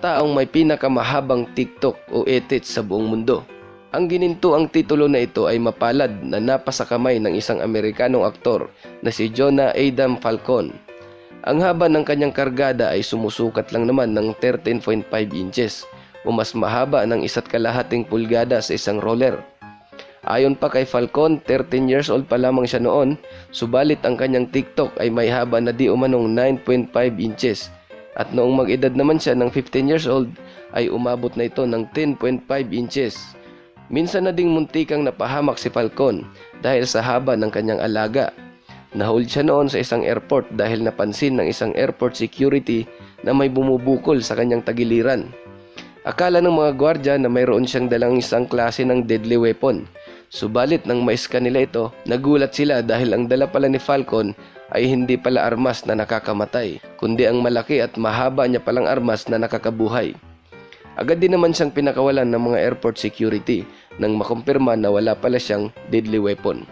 taong may pinakamahabang TikTok o edit sa buong mundo. Ang gininto ang titulo na ito ay mapalad na napasa kamay ng isang Amerikanong aktor na si Jonah Adam Falcon. Ang haba ng kanyang kargada ay sumusukat lang naman ng 13.5 inches o mas mahaba ng isa't kalahating pulgada sa isang roller. Ayon pa kay Falcon, 13 years old pa lamang siya noon, subalit ang kanyang TikTok ay may haba na di umanong 9.5 inches. At noong mag-edad naman siya ng 15 years old, ay umabot na ito ng 10.5 inches. Minsan na ding muntikang napahamak si Falcon dahil sa haba ng kanyang alaga. Nahold siya noon sa isang airport dahil napansin ng isang airport security na may bumubukol sa kanyang tagiliran. Akala ng mga gwardya na mayroon siyang dalang isang klase ng deadly weapon. Subalit nang maiskan nila ito, nagulat sila dahil ang dala pala ni Falcon ay hindi pala armas na nakakamatay, kundi ang malaki at mahaba niya palang armas na nakakabuhay. Agad din naman siyang pinakawalan ng mga airport security nang makumpirma na wala pala siyang deadly weapon.